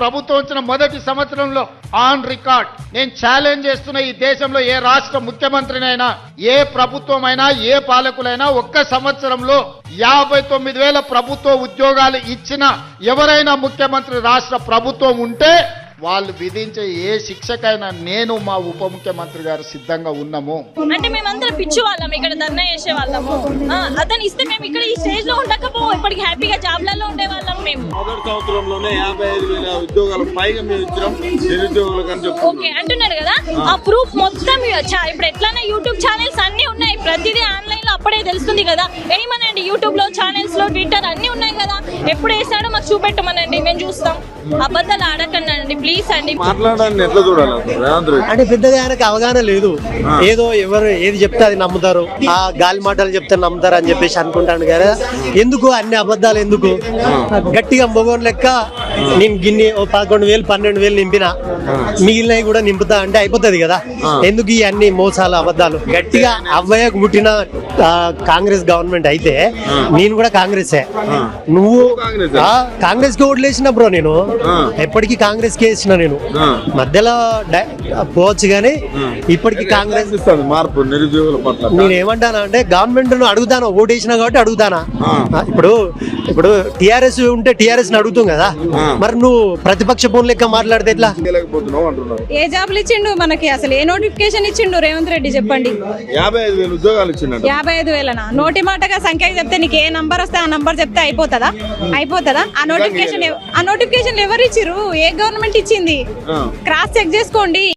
ప్రభుత్వం వచ్చిన మొదటి సంవత్సరంలో ఆన్ రికార్డ్. నేను ఛాలెంజ్ చేస్తున్న ఈ దేశంలో ఏ రాష్ట్ర ముఖ్యమంత్రినైనా ఏ ప్రభుత్వం అయినా ఏ పాలకులైనా ఒక్క సంవత్సరంలో యాభై తొమ్మిది వేల ప్రభుత్వ ఉద్యోగాలు ఇచ్చిన ఎవరైనా ముఖ్యమంత్రి రాష్ట్ర ప్రభుత్వం ఉంటే వాళ్ళు విధించే ఏ శిక్షకైనా నేను మా ఉప ముఖ్యమంత్రి గారు సిద్ధంగా ఉన్నాము. అంటే మేమందరం పిచ్చి వాళ్ళం ఇక్కడ ధర్నా చేసే వాళ్ళము అతను ఇస్తే మేము ఇక్కడ ఈ స్టేజ్లో ఉండకపో ఇప్పటికి హ్యాపీగా జాబ్లలో ఉండే వాళ్ళం మేము మొదటి సంవత్సరంలోనే యాభై ఐదు వేల ఉద్యోగాలు పైగా మేము ఇచ్చినాం నిరుద్యోగులకు అని చెప్తున్నాం. ఓకే అంటున్నారు కదా? ఆ ప్రూఫ్ మొత్తం ఇప్పుడు ఎట్లన్నా యూట్యూబ్ ఛానల్స్ అన్ని ఉన్నాయి. ప్రతిదీ ఆన్లైన్లో అప్పుడే తెలుస్తుంది కదా. ఏమనండి యూట్యూబ్లో ఛానల్స్లో ట్విట్టర్ అన్ని ఉన్నాయి కదా. ఎప్పుడు వేసాడో మాకు చూపెట్టమనండి మేము చూస్తాం. అబద్ధాలు ఆడకండి ప్లీజ్ అండి. మాట్లాడాలని ఎట్లా చూడాలి అంటే పెద్దగా ఆయనకు అవగాహన లేదు. ఏదో ఎవరు ఏది చెప్తే అది నమ్ముతారు. ఆ గాలి మాటలు చెప్తే నమ్ముతారు అని చెప్పేసి అనుకుంటాను కదా. ఎందుకు? అన్ని అబద్ధాలు ఎందుకు? గట్టిగా మొగోన్ లెక్క నేను గిన్ని ఓ పదకొండు వేలు పన్నెండు వేలు నింపిన మిగిలినవి కూడా నింపుతా అంటే అయిపోతుంది కదా. ఎందుకు ఈ అన్ని మోసాలు అబద్ధాలు? గట్టిగా అవ్వయ్యకు పుట్టిన కాంగ్రెస్ గవర్నమెంట్ అయితే నేను కూడా కాంగ్రెసే. నువ్వు కాంగ్రెసే? ఆ, కాంగ్రెస్కి ఓట్లు వేసిన బ్రో నేను. ఎప్పటికీ కాంగ్రెస్కి వేసిన నేను. మధ్యలో పోవచ్చు కానీ ఇప్పటికీ కాంగ్రెస్ మార్పు నిరుద్యోగుల పట్ల? నేను ఏమంటానా అంటే గవర్నమెంట్ను అడుగుతాను? ఓటు వేసినా కాబట్టి అడుగుతానా? ఇప్పుడు ఇప్పుడు టిఆర్ఎస్ ఉంటే టిఆర్ఎస్ని అడుగుతాం కదా. మరి నువ్వు ప్రతిపక్ష ఫోన్ లెక్క మాట్లాడితే ఎట్లా? ఏ జాబులు ఇచ్చిండు మనకి? అసలు ఏ నోటిఫికేషన్ ఇచ్చిండు రేవంత్ రెడ్డి చెప్పండి? యాభై ఐదు వేల ఉద్యోగాలు ఇచ్చిండట. యాభై ఐదు వేలనా? నోటి మాటగా సంఖ్య చెప్తే నీకు ఏ నంబర్ వస్తే ఆ నంబర్ చెప్తే అయిపోతుందా? అయిపోతుందా? ఆ నోటిఫికేషన్ ఎవ- ఆ నోటిఫికేషన్ ఎవరు ఇచ్చిర్రు ఏ గవర్నమెంట్ ఇచ్చింది? క్రాస్ చెక్ చేసుకోండి.